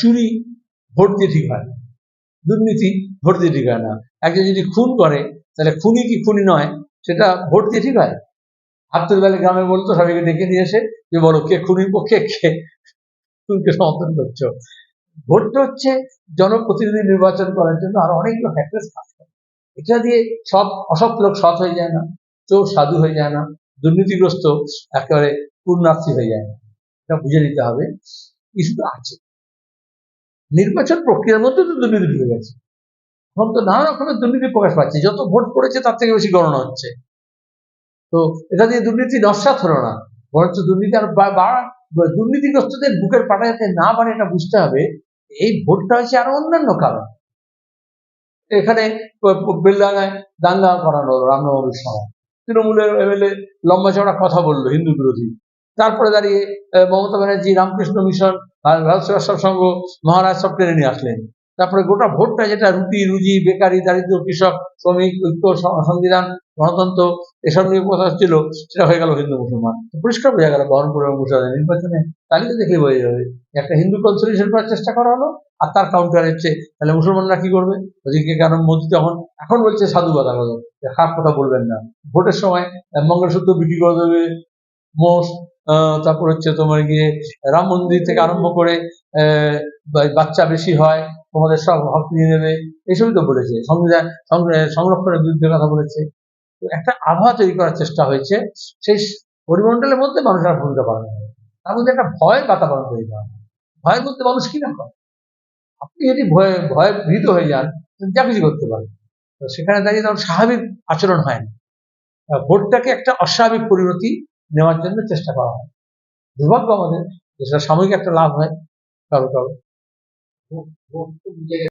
চুরি ভোট দিয়ে ঠিক হয় দুর্নীতি ভোট দিয়ে ঠিক হয় না একজন যদি খুন করে, তাহলে খুনি কি খুনি নয়, সেটা ভোট দিয়ে ঠিক হয় হাতের বেলা গ্রামে বলতো সবাইকে ডেকে নিয়ে এসে যে বলো কে খুনির পক্ষে কে খুনকে সমর্থন করছ। ভোটটা হচ্ছে জনপ্রতিনিধি নির্বাচন করার জন্য আরও অনেকগুলো ফ্যাক্টরস কাজ করে। এটা দিয়ে সব অসৎ লোক সৎ হয়ে যায় না, চোর সাধু হয়ে যায় না, দুর্নীতিগ্রস্ত একেবারে পূর্ণার্থী হয়ে যায় না। এটা বুঝে নিতে হবে। ইস্যুটা আছে। নির্বাচন প্রক্রিয়ার মধ্যে তো দুর্নীতি ঢুকে গেছে। এখন তো নানা রকমের দুর্নীতি প্রকাশ পাচ্ছে। যত ভোট পড়েছে তার থেকে বেশি গণনা হচ্ছে। তো এটা দিয়ে দুর্নীতি নস্বাত হলো না। বরঞ্চ দুর্নীতি আর বাড়া- দুর্নীতিগ্রস্তদের বুকের পাটা যাতে না বাড়ে এটা বুঝতে হবে, এই ভোটটা হচ্ছে আরও অন্যান্য কারণ। এখানে বেলডাঙ্গায় দাঙ্গা করানো হলো রামনবমীর সময়। তৃণমূলের এমএলএ লম্বা চড়া কথা বলল হিন্দু বিরোধী। তারপরে দাঁড়িয়ে মমতা ব্যানার্জি রামকৃষ্ণ মিশন ভারত সেবাশ্রম সংঘ মহারাজ সব টেনে নিয়ে আসলেন। তারপরে গোটা ভোটটা যেটা রুটি, রুজি, বেকারি, দারিদ্র, কৃষক, শ্রমিক, ঐক্য সংবিধান, গণতন্ত্র, এসব নিয়ে কথা ছিল, সেটা হয়ে গেল হিন্দু মুসলমান। পরিষ্কার বোঝা গেল বহরমপুর এবং মুর্শিদাবাদের নির্বাচনে তালিকা দেখে বোঝা যাবে একটা হিন্দু কনসলিউশন করার চেষ্টা করা হলো আর তার কাউন্টার হচ্ছে তাহলে মুসলমানরা কি করবে? ওদিকে কারণ মোদী তখন এখন বলছে সাধু কথা কথা খারাপ কথা বলবেন না। ভোটের সময় মঙ্গলসূত্র বিক্রি করে দেবে, মোষ তারপর হচ্ছে তোমার গিয়ে রাম মন্দির থেকে আরম্ভ করে বাচ্চা বেশি হয় তোমাদের সব হক নিয়ে নেবে। এসবই তো বলেছে। সংবিধান সংরক্ষণের বিরুদ্ধে কথা বলেছে। একটা আবহাওয়া তৈরি করার চেষ্টা হয়েছে। সেই পরিমণ্ডলের মধ্যে মানুষের ভূমিকা পালন করে তার মধ্যে একটা ভয়ের বাতাবরণ তৈরি করা। ভয়ের মধ্যে মানুষ কি না করে? আপনি যদি ভয়ে ভয়ে ভীত হয়ে যান যা কিছু করতে পারেন তো সেখানে দাঁড়িয়ে তখন স্বাভাবিক আচরণ হয় না। ভোটটাকে একটা অস্বাভাবিক পরিণতি নেওয়ার জন্য চেষ্টা করা হয়। দুর্ভাগ্য আমাদের যে সেটা সাময়িক একটা লাভ হয়। কারও কারও। ভোট ভোট তো দু জায়গায়